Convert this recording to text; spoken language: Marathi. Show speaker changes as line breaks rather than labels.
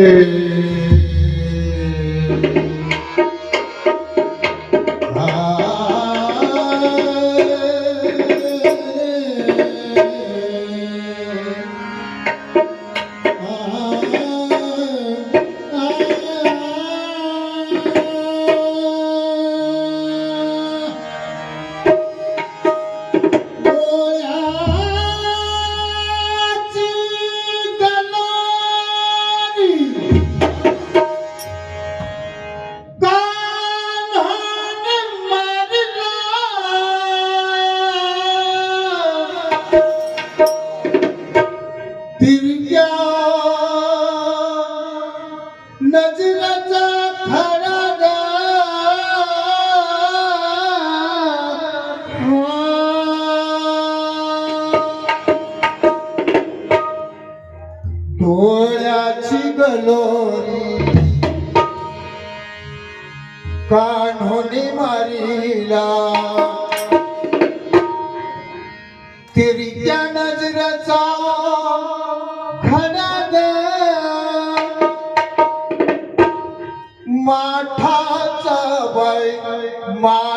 Hey. लोरी। कान्होनी मारिला। तिरक्या नजरेचा खडा माठाचा बाई
मा